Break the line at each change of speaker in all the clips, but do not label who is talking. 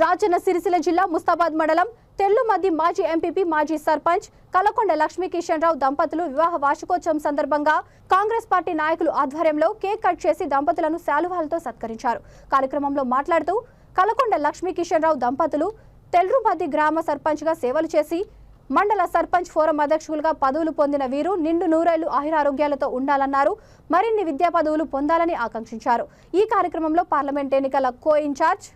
రాజన్న సిరిసిల్ల జిల్లా ముస్తాబాద్ మండలం తెల్లుమద్ది మాజీ ఎంపీపీ మాజీ సర్పంచ్ కలకొండ లక్ష్మీ కిషన్ రావు దంపతులు వివాహ వార్షికోత్సవం సందర్భంగా కాంగ్రెస్ పార్టీ నాయకులు ఆధ్వర్యంలో కేక్ కట్ చేసి దంపతులను శాలువాలతో సత్కరించారు. కార్యక్రమంలో మాట్లాడుతూ కలకొండ లక్ష్మీ కిషన్ రావు దంపతులు తెల్లుమద్ది గ్రామ సర్పంచ్గా సేవలు చేసి మండల సర్పంచ్ ఫోరం అధ్యక్షులుగా పదవులు పొందిన వీరు నిండు నూరేళ్ళు అహిరారోగ్యాలతో ఉండాలన్నారు. మరిన్ని విద్యా పదవులు పొందాలని ఆకాంక్షించారు. ఈ కార్యక్రమంలో పార్లమెంట్ ఎన్నికల co in charge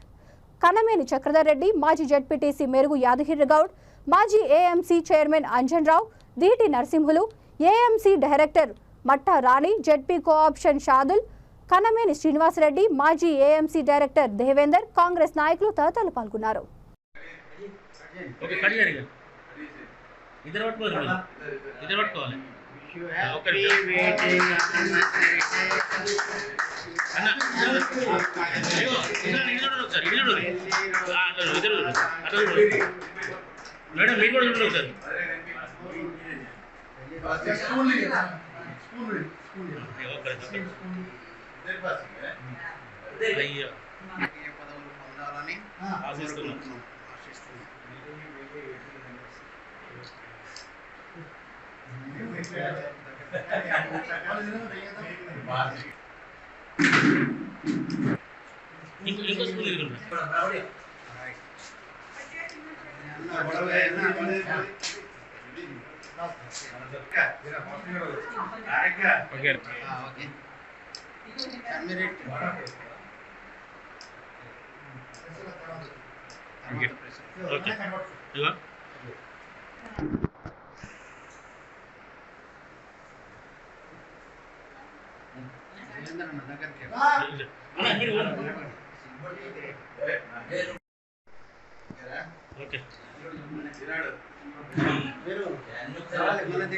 Kanameni Chakradhar Reddy మాజీ జడ్పీటీసీ మెరుగు యాదగిరి గౌడ్ మాజీ AMC chairman Anjan Rao Deeti Narasimhulu AMC director Matta Rani ZP cooption Shadul Kanameni Srinivasa Reddy మాజీ ఏఎంసీ డైరెక్టర్ దేవేందర్ కాంగ్రెస్ నాయకులు తదితరులు పాల్గొన్నారు.
ఇద్దరు పట్టుకోవాలి. అన్న ఒకసారి ఇద్దరు మేడం మీరు కూడా చూడండి ఒకసారి. అయ్యో. ఆశిస్తున్నాం.
ఆశిస్తున్నాం.
ఇంకో ఇంకో స్కూల్ ఇదిగోండి. ఓకే
ఓకే కమ్యూనిటీ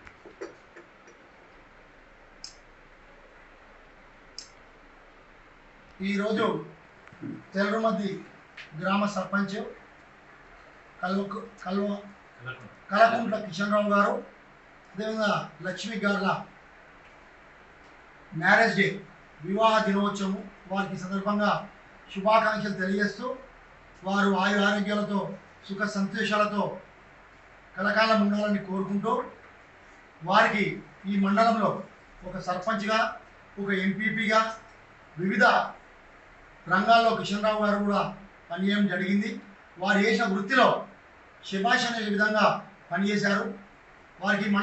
ఈరోజు తెల్లమద్ది గ్రామ సర్పంచ్ కల్వ కల్వ కలకుంట్ల కిషన్ రావు గారు అదేవిధంగా లక్ష్మి గారుల మ్యారేజ్ డే వివాహ దినోత్సవం వారికి సందర్భంగా శుభాకాంక్షలు తెలియజేస్తూ వారు ఆయు ఆరోగ్యాలతో సుఖ సంతోషాలతో కలకాలం ఉండాలని కోరుకుంటూ వారికి ఈ మండలంలో ఒక సర్పంచ్గా ఒక ఎంపీపీగా వివిధ రంగాల్లో కిషన్ రావు గారు కూడా పనిచేయడం జరిగింది. వారు చేసిన వృత్తిలో శభాష్ అనే విధంగా పనిచేశారు. వారికి మన